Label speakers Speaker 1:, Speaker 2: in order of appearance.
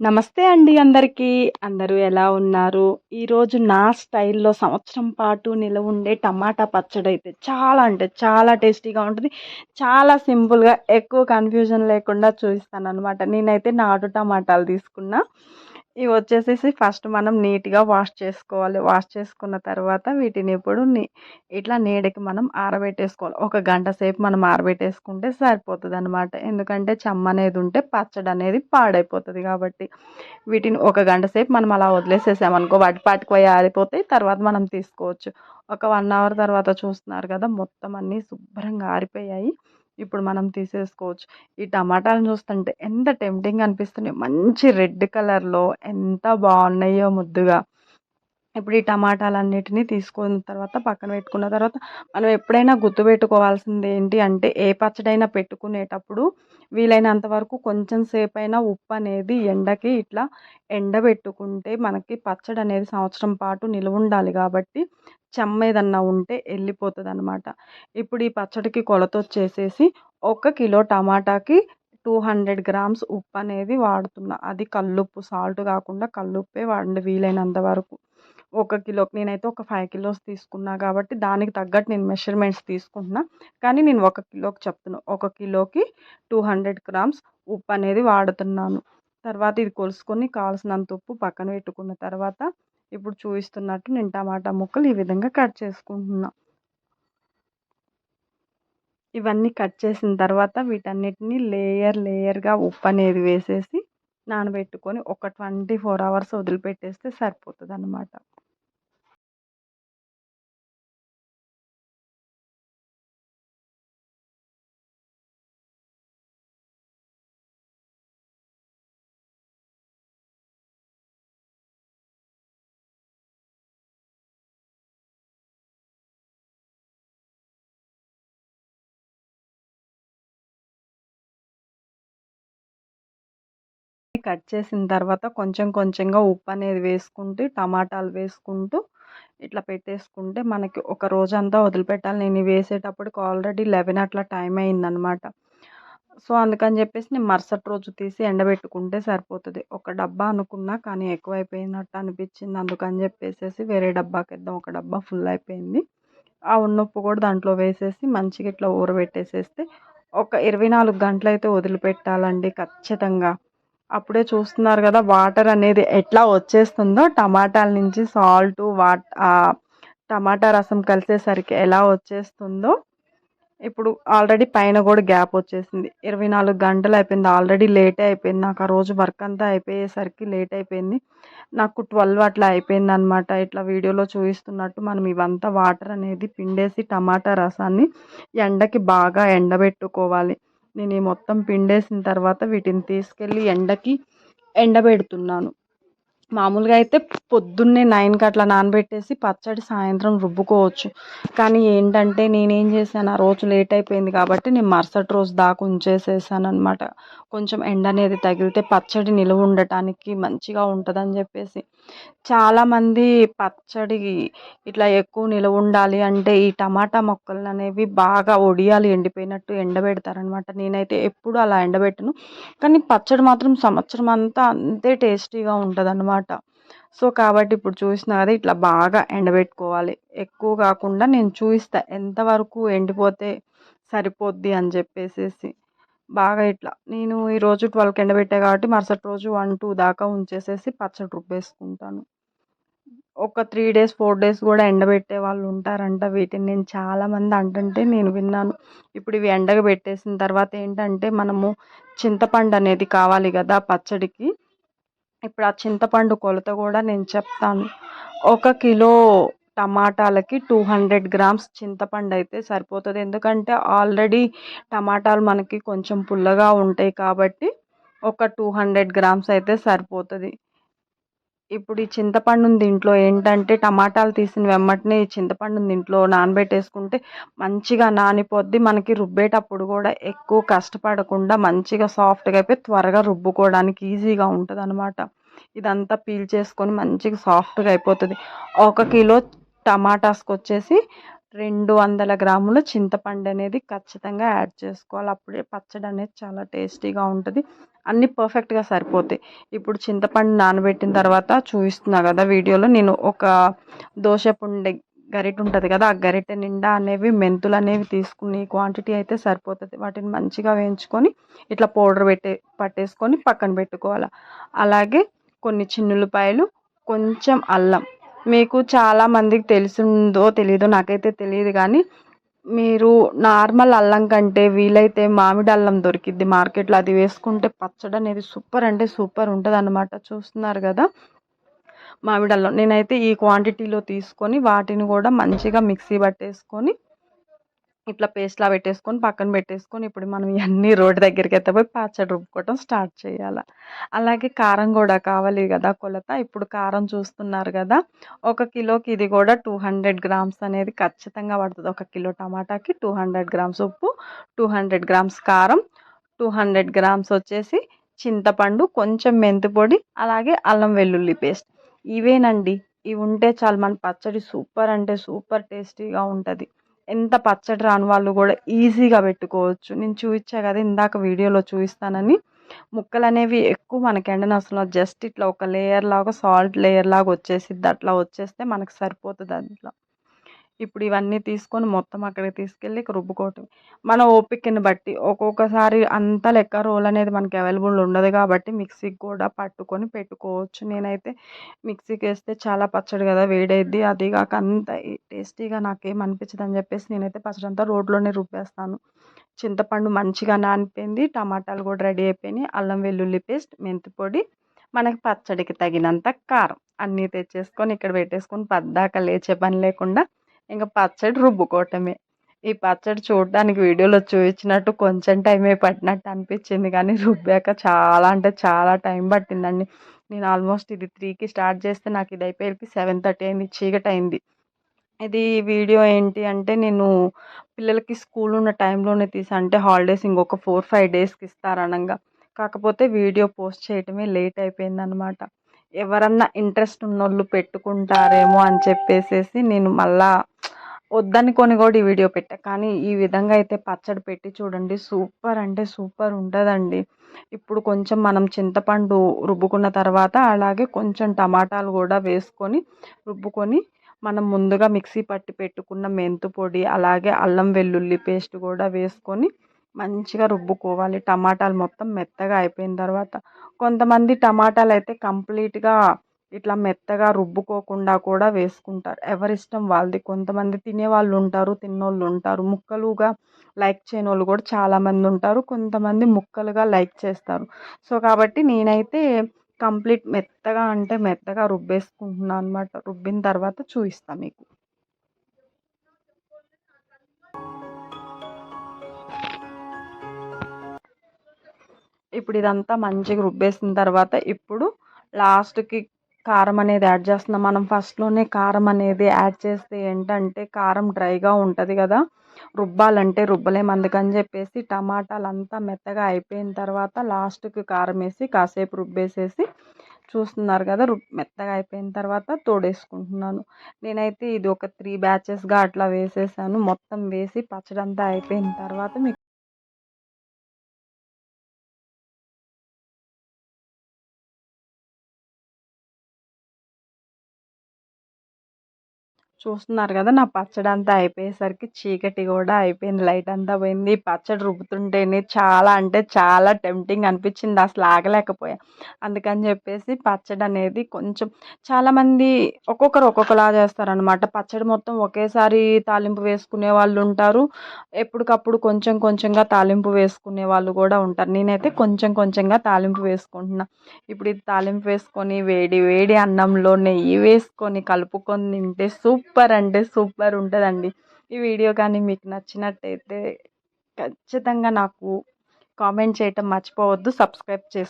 Speaker 1: నమస్తే అండి అందరికీ. అందరూ ఎలా ఉన్నారు? ఈరోజు నా స్టైల్లో సంవత్సరం పాటు నిలవ ఉండే టమాటా పచ్చడి అయితే చాలా అంటే చాలా టేస్టీగా ఉంటుంది. చాలా సింపుల్గా ఎక్కువ కన్ఫ్యూజన్ లేకుండా చూపిస్తాను అనమాట నేనైతే నాటు టమాటాలు తీసుకున్నా. ఇవి వచ్చేసేసి ఫస్ట్ మనం నీట్గా వాష్ చేసుకోవాలి. వాష్ చేసుకున్న తర్వాత వీటిని ఇప్పుడు ఇట్లా నీడకి మనం ఆరబెట్టేసుకోవాలి. ఒక గంట సేపు మనం ఆరబెట్టేసుకుంటే సరిపోతుంది అనమాట ఎందుకంటే చెమ్మ అనేది ఉంటే పచ్చడి అనేది పాడైపోతుంది కాబట్టి వీటిని ఒక గంట సేపు మనం అలా వదిలేసేసామనుకో వాటి పాటికి పోయి ఆరిపోతాయి తర్వాత మనం తీసుకోవచ్చు. ఒక వన్ అవర్ తర్వాత చూస్తున్నారు కదా మొత్తం అన్నీ శుభ్రంగా ఆరిపోయాయి. ఇప్పుడు మనం తీసేసుకోవచ్చు. ఈ టమాటాలను చూస్తుంటే ఎంత టెంప్టింగ్ అనిపిస్తున్నాయి మంచి రెడ్ కలర్లో ఎంత బాగున్నాయో ముద్దుగా. ఇప్పుడు ఈ టమాటాలన్నిటినీ తీసుకున్న తర్వాత పక్కన పెట్టుకున్న తర్వాత మనం ఎప్పుడైనా గుర్తుపెట్టుకోవాల్సింది ఏంటి అంటే ఏ పచ్చడైనా పెట్టుకునేటప్పుడు వీలైనంత వరకు కొంచెం సేపు అయినా ఉప్పు అనేది ఎండకి ఇట్లా ఎండబెట్టుకుంటే మనకి పచ్చడి అనేది సంవత్సరం పాటు నిలువ ఉండాలి కాబట్టి చెమ్మ ఏదన్నా ఉంటే వెళ్ళిపోతుంది అనమాట ఇప్పుడు ఈ పచ్చడికి కొలత వచ్చేసేసి ఒక కిలో టమాటాకి టూ హండ్రెడ్ గ్రామ్స్ ఉప్పు అనేది వాడుతున్నా. అది కల్లుప్పు సాల్ట్ కాకుండా కల్లుప్పే వాడండి వీలైనంత వరకు. ఒక కిలోకి నేనైతే ఒక ఫైవ్ కిలోస్ తీసుకున్నా కాబట్టి దానికి తగ్గట్టు నేను మెషర్మెంట్స్ తీసుకుంటున్నా. కానీ నేను ఒక కిలోకి చెప్తున్నా ఒక కిలోకి టూ హండ్రెడ్ గ్రామ్స్ ఉప్పు అనేది వాడుతున్నాను. తర్వాత ఇది కొలుసుకొని కావాల్సినంత ఉప్పు పక్కన పెట్టుకున్న తర్వాత ఇప్పుడు చూపిస్తున్నట్టు నేను టమాటా ముక్కలు ఈ విధంగా కట్ చేసుకుంటున్నా. ఇవన్నీ కట్ చేసిన తర్వాత వీటన్నిటిని లేయర్ లేయర్గా ఉప్పు అనేది వేసేసి నానబెట్టుకొని ఒక ట్వంటీ ఫోర్ అవర్స్ వదిలిపెట్టేస్తే సరిపోతుంది అన్నమాట కట్ చేసిన తర్వాత కొంచెం కొంచెంగా ఉప్పు అనేది వేసుకుంటూ టమాటాలు వేసుకుంటూ ఇట్లా పెట్టేసుకుంటే మనకి ఒక రోజంతా వదిలిపెట్టాలి. నేను వేసేటప్పటికి ఆల్రెడీ లెవెన్ అట్లా టైం అయిందనమాట సో అందుకని చెప్పేసి నేను మరుసటి రోజు తీసి ఎండబెట్టుకుంటే సరిపోతుంది. ఒక డబ్బా అనుకున్నా కానీ ఎక్కువైపోయినట్టు అనిపించింది. అందుకని చెప్పేసి వేరే డబ్బాకి ఇద్దాం ఒక డబ్బా ఫుల్ అయిపోయింది. ఆ ఉన్నప్పు కూడా దాంట్లో వేసేసి మంచిగా ఇట్లా ఊరబెట్టేసేస్తే ఒక ఇరవై నాలుగు గంటలు అయితే వదిలిపెట్టాలండి ఖచ్చితంగా. అప్పుడే చూస్తున్నారు కదా వాటర్ అనేది ఎట్లా వచ్చేస్తుందో. టమాటాల నుంచి సాల్ట్ వాట్ టమాటా రసం కలిసేసరికి ఎలా వచ్చేస్తుందో. ఇప్పుడు ఆల్రెడీ పైన కూడా గ్యాప్ వచ్చేసింది. ఇరవై నాలుగు గంటలు అయిపోయింది. ఆల్రెడీ లేట్ అయిపోయింది. నాకు ఆ రోజు వర్క్ అంతా అయిపోయేసరికి లేట్ అయిపోయింది. నాకు ట్వెల్వ్ అట్లా అయిపోయింది అనమాట ఇట్లా వీడియోలో చూపిస్తున్నట్టు మనం ఇవంతా వాటర్ అనేది పిండేసి టమాటా రసాన్ని ఎండకి బాగా ఎండబెట్టుకోవాలి. నేను ఈ మొత్తం పిండేసిన తర్వాత వీటిని తీసుకెళ్ళి ఎండకి ఎండబెడుతున్నాను. మామూలుగా అయితే పొద్దున్నే నైన్కి అట్లా నానబెట్టేసి పచ్చడి సాయంత్రం రుబ్బుకోవచ్చు. కానీ ఏంటంటే నేనేం చేశాను ఆ రోజు లేట్ అయిపోయింది కాబట్టి నేను మరుసటి రోజు దాకా ఉంచేసేసాను అనమాట కొంచెం ఎండ అనేది తగిలితే పచ్చడి నిలువ ఉండటానికి మంచిగా ఉంటుందని చెప్పేసి చాలామంది పచ్చడి ఇట్లా ఎక్కువ నిలవ ఉండాలి అంటే ఈ టమాటా మొక్కలు అనేవి బాగా ఒడియాలు ఎండిపోయినట్టు ఎండబెడతారనమాట నేనైతే ఎప్పుడు అలా ఎండబెట్టను. కానీ పచ్చడి మాత్రం సంవత్సరం అంతా అంతే టేస్టీగా ఉంటుందన్నమాట. సో కాబట్టి ఇప్పుడు చూసిన కదా ఇట్లా బాగా ఎండబెట్టుకోవాలి. ఎక్కువ కాకుండా నేను చూపిస్తా ఎంతవరకు ఎండిపోతే సరిపోద్ది అని చెప్పేసేసి. బాగా ఇట్లా. నేను ఈరోజు ట్వెల్వ్కి ఎండబెట్టా కాబట్టి మరుసటి రోజు వన్ టూ దాకా ఉంచేసేసి పచ్చడి రుబ్బేసుకుంటాను. ఒక త్రీ డేస్ ఫోర్ డేస్ కూడా ఎండబెట్టే వాళ్ళు ఉంటారంట వీటిని. నేను చాలామంది అంటుంటే నేను విన్నాను. ఇప్పుడు ఇవి ఎండగా పెట్టేసిన తర్వాత ఏంటంటే మనము చింతపండు అనేది కావాలి కదా పచ్చడికి. ఇప్పుడు ఆ చింతపండు కొలత కూడా నేను చెప్తాను. ఒక కిలో టమాటాలకి టూ హండ్రెడ్ గ్రామ్స్ చింతపండు అయితే సరిపోతుంది. ఎందుకంటే ఆల్రెడీ టమాటాలు మనకి కొంచెం పుల్లగా ఉంటాయి కాబట్టి ఒక టూ హండ్రెడ్ గ్రామ్స్ అయితే సరిపోతుంది. ఇప్పుడు ఈ చింతపండు దీంట్లో ఏంటంటే టమాటాలు తీసిన వెమ్మటనే ఈ చింతపండు దీంట్లో నానబెట్టేసుకుంటే మంచిగా నానిపోద్ది. మనకి రుబ్బేటప్పుడు కూడా ఎక్కువ కష్టపడకుండా మంచిగా సాఫ్ట్గా అయిపోయి త్వరగా రుబ్బుకోవడానికి ఈజీగా ఉంటుంది ఇదంతా పీల్ చేసుకొని మంచిగా సాఫ్ట్గా అయిపోతుంది. ఒక కిలో టమాటాస్కి వచ్చేసి రెండు వందల గ్రాముల చింతపండు అనేది ఖచ్చితంగా యాడ్ చేసుకోవాలి. అప్పుడే పచ్చడి అనేది చాలా టేస్టీగా ఉంటుంది. అన్నీ పర్ఫెక్ట్గా సరిపోతాయి. ఇప్పుడు చింతపండు నానబెట్టిన తర్వాత చూపిస్తున్నా కదా వీడియోలో నేను ఒక దోశ పుండె గరిటె ఉంటుంది కదా ఆ గరిటె నిండా అనేవి మెంతులు అనేవి తీసుకుని క్వాంటిటీ అయితే సరిపోతుంది. వాటిని మంచిగా వేయించుకొని ఇట్లా పౌడర్ పెట్టే పట్టేసుకొని పక్కన పెట్టుకోవాలి. అలాగే కొన్ని చిన్నులపాయలు కొంచెం అల్లం మీకు చాలా మందికి తెలిసిందో తెలీదో నాకైతే తెలియదు కానీ మీరు నార్మల్ అల్లం కంటే వీలైతే మామిడి అల్లం దొరికిద్ది మార్కెట్లో. అది వేసుకుంటే పచ్చడి అనేది సూపర్ అంటే సూపర్ ఉంటుంది అన్నమాట చూస్తున్నారు కదా? మామిడి అల్లం. నేనైతే ఈ క్వాంటిటీలో తీసుకొని వాటిని కూడా మంచిగా మిక్సీ పట్టేసుకొని ఇట్లా పేస్ట్లా పెట్టేసుకొని పక్కన పెట్టేసుకొని ఇప్పుడు మనం ఇవన్నీ రోడ్డు దగ్గరికి అయితే పోయి పచ్చడి రుబ్బుకోవటం స్టార్ట్ చేయాలి. అలాగే కారం కూడా కావాలి కదా కొలత. ఇప్పుడు కారం చూస్తున్నారు కదా ఒక కిలోకి ఇది కూడా టూ హండ్రెడ్ గ్రామ్స్ అనేది ఖచ్చితంగా పడుతుంది. ఒక కిలో టమాటాకి టూ హండ్రెడ్ గ్రామ్స్ ఉప్పు టూ హండ్రెడ్ గ్రామ్స్ కారం టూ హండ్రెడ్ గ్రామ్స్ వచ్చేసి చింతపండు కొంచెం మెంతి పొడి అలాగే అల్లం వెల్లుల్లి పేస్ట్. ఇవేనండి. ఇవి ఉంటే చాలు మన పచ్చడి సూపర్ అంటే సూపర్ టేస్టీగా ఉంటుంది. ఎంత పచ్చడి రాని వాళ్ళు కూడా ఈజీగా పెట్టుకోవచ్చు. నేను చూపించా కదా ఇందాక వీడియోలో చూపిస్తానని. ముక్కలు అనేవి ఎక్కువ మనకి ఎండనవసరం లేదు జస్ట్ ఇట్లా ఒక లేయర్ లాగా సాల్ట్ లేయర్ లాగా వచ్చేసిద్ది. అట్లా వచ్చేస్తే మనకు సరిపోతుంది అట్లా ఇప్పుడు ఇవన్నీ తీసుకొని మొత్తం అక్కడికి తీసుకెళ్ళి రుబ్బుకోవటం. మన ఓపికని బట్టి ఒక్కొక్కసారి అంత లెక్క రోల్ అనేది మనకి అవైలబుల్ ఉండదు కాబట్టి మిక్సీకి కూడా పట్టుకొని పెట్టుకోవచ్చు. నేనైతే మిక్సీకి వేస్తే చాలా పచ్చడి కదా వేడైద్ది. అది కాక అంత టేస్టీగా నాకేం అనిపించదు అని చెప్పేసి నేనైతే పచ్చడి అంతా రోడ్లోనే రుబ్బేస్తాను. చింతపండు మంచిగా నానిపోయింది టమాటాలు కూడా రెడీ అయిపోయినాయి. అల్లం వెల్లుల్లి పేస్ట్ మెంతి పొడి మనకి పచ్చడికి తగినంత కారం. అన్నీ తెచ్చేసుకొని ఇక్కడ పెట్టేసుకొని పద్దాక లేచే పని లేకుండా ఇంకా పచ్చడి రుబ్బుకోవటమే. ఈ పచ్చడి చూడడానికి వీడియోలో చూపించినట్టు కొంచెం టైమే పట్టినట్టు అనిపించింది కానీ రుబ్బాక చాలా అంటే చాలా టైం పట్టిందండి. నేను ఆల్మోస్ట్ ఇది త్రీకి స్టార్ట్ చేస్తే నాకు ఇది అయిపోయేకి సెవెన్ థర్టీ అయింది చీకటి అయింది. ఇది వీడియో ఏంటి అంటే నేను పిల్లలకి స్కూల్ ఉన్న టైంలోనే తీసా. అంటే హాలిడేస్ ఇంకొక ఫోర్ ఫైవ్ డేస్కి ఇస్తారనగా. కాకపోతే వీడియో పోస్ట్ చేయటమే లేట్ అయిపోయింది అనమాట ఎవరన్నా ఇంట్రెస్ట్ ఉన్నోళ్ళు పెట్టుకుంటారేమో అని చెప్పేసేసి నేను మళ్ళా వద్దనుకొని కూడా ఈ వీడియో పెట్టా. కానీ ఈ విధంగా అయితే పచ్చడి పెట్టి చూడండి సూపర్ అంటే సూపర్ ఉంటుందండి. ఇప్పుడు కొంచెం మనం చింతపండు రుబ్బుకున్న తర్వాత అలాగే కొంచెం టమాటాలు కూడా వేసుకొని రుబ్బుకొని మనం ముందుగా మిక్సీ పట్టి పెట్టుకున్న మెంతు పొడి అలాగే అల్లం వెల్లుల్లి పేస్ట్ కూడా వేసుకొని మంచిగా రుబ్బుకోవాలి. టమాటాలు మొత్తం మెత్తగా అయిపోయిన తర్వాత కొంతమంది టమాటాలు అయితే కంప్లీట్గా ఇట్లా మెత్తగా రుబ్బుకోకుండా కూడా వేసుకుంటారు. ఎవరిష్టం వాళ్ళది. కొంతమంది తినేవాళ్ళు ఉంటారు తిన్నోళ్ళు ఉంటారు. ముక్కలుగా లైక్ చేయని వాళ్ళు కూడా చాలామంది ఉంటారు. కొంతమంది ముక్కలుగా లైక్ చేస్తారు. సో కాబట్టి నేనైతే కంప్లీట్ మెత్తగా అంటే మెత్తగా రుబ్బేసుకుంటున్నాను అనమాట రుబ్బిన తర్వాత చూపిస్తాను మీకు. ఇప్పుడు ఇదంతా మంచిగా రుబ్బేసిన తర్వాత ఇప్పుడు లాస్ట్కి కారం అనేది యాడ్ చేస్తున్నాం. మనం ఫస్ట్లోనే కారం అనేది యాడ్ చేస్తే ఏంటంటే కారం డ్రైగా ఉంటుంది కదా. రుబ్బాలంటే రుబ్బలేము అందుకని చెప్పేసి టమాటాలు అంతా మెత్తగా అయిపోయిన తర్వాత లాస్ట్కి కారం వేసి కాసేపు రుబ్బేసేసి చూస్తున్నారు కదా మెత్తగా అయిపోయిన తర్వాత తోడేసుకుంటున్నాను. నేనైతే ఇది ఒక త్రీ బ్యాచెస్గా అట్లా వేసేసాను. మొత్తం వేసి పచ్చడి అంతా అయిపోయిన తర్వాత మీకు చూస్తున్నారు కదా నా పచ్చడి అంతా అయిపోయేసరికి చీకటి కూడా అయిపోయింది లైట్ అంతా పోయింది. పచ్చడి రుబ్బుతుంటేనే చాలా అంటే చాలా టెంప్టింగ్ అనిపించింది అసలు ఆగలేకపోయా. అందుకని చెప్పేసి పచ్చడి అనేది కొంచెం చాలామంది ఒక్కొక్కరు ఒక్కొక్కలా చేస్తారనమాట పచ్చడి మొత్తం ఒకేసారి తాలింపు వేసుకునే వాళ్ళు ఉంటారు. ఎప్పటికప్పుడు కొంచెం కొంచెంగా తాలింపు వేసుకునే వాళ్ళు కూడా ఉంటారు. నేనైతే కొంచెం కొంచెంగా తాలింపు వేసుకుంటున్నా. ఇప్పుడు ఇది తాలింపు వేసుకొని వేడి వేడి అన్నంలో నెయ్యి వేసుకొని కలుపుకొని తింటే సూప్ సూపర్ అంటే సూపర్ ఉంటుందండి. ఈ వీడియో కానీ మీకు నచ్చినట్టయితే ఖచ్చితంగా నాకు కామెంట్ చేయటం మర్చిపోవద్దు సబ్స్క్రైబ్ చేసుకో